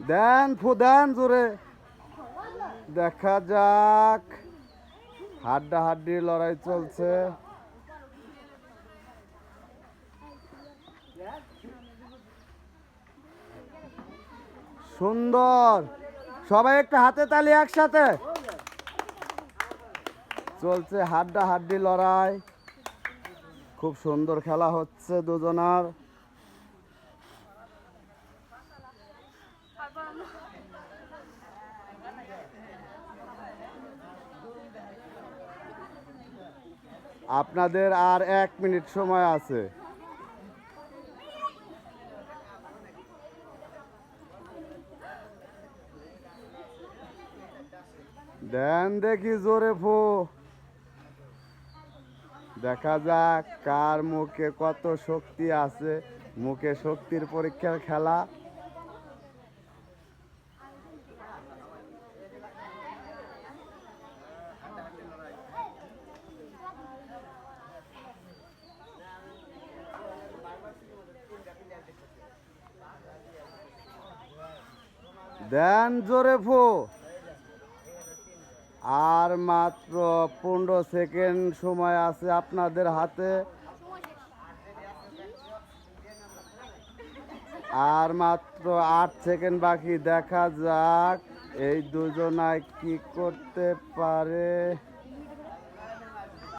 দেন ফু, দেন জোরে। দেখা যাক। হাড্ডা হাড্ডি লড়াই চলছে। সুন্দর। সবাই একটা হাতে তালি একসাথে। চলছে হাড্ডা হাড্ডি লড়াই। খুব সুন্দর খেলা হচ্ছে দুজনার। আপনাদের আর এক মিনিট সময় আছে। দেন দেখি জোরে ফু। দেখা যাক কার মুখে কত শক্তি আছে। মুখে শক্তির পরীক্ষার খেলা। দেন জোরে ফু। আর মাত্র পনেরো সেকেন্ড সময় আছে আপনাদের হাতে। আর মাত্র আট সেকেন্ড বাকি, দেখা যাক এই দুজনায় কি করতে পারে।